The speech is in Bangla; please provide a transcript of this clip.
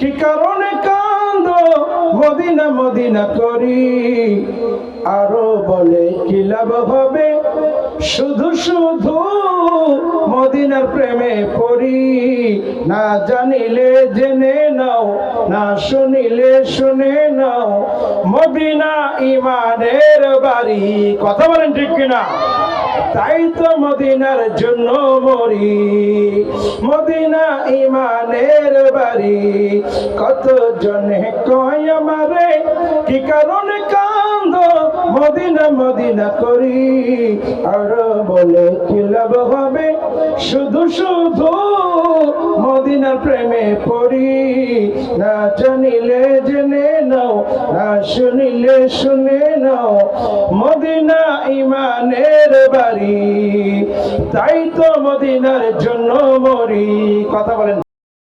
কি কারণে কান্দ মদিনা মদিনা করি। আরও বলে কি লাভ হবে? শুধু শুধু মদিনার প্রেমে পড়ি। না জানিলে জেনে নাও, না শুনিলে শুনে নাও। মদিনা ইমানের বাড়ি। কথা বলেন ঠিক কিনা? তাই তো মদিনার জন্য মরি। মদিনা ইমানের বাড়ি। কত জনে কয় আমারে, কি কারণে কান্দ মদিনা মদিনা করি। আর বলে কি লাভ হবে? শুধু শুধু মদিনার প্রেমে পড়ি। না জানিলে জেনে না শুনিলে শুনে নাও মদিনা ইমানের বাড়ি। তাই তো মদিনার জন্য মরি। কথা বলেন।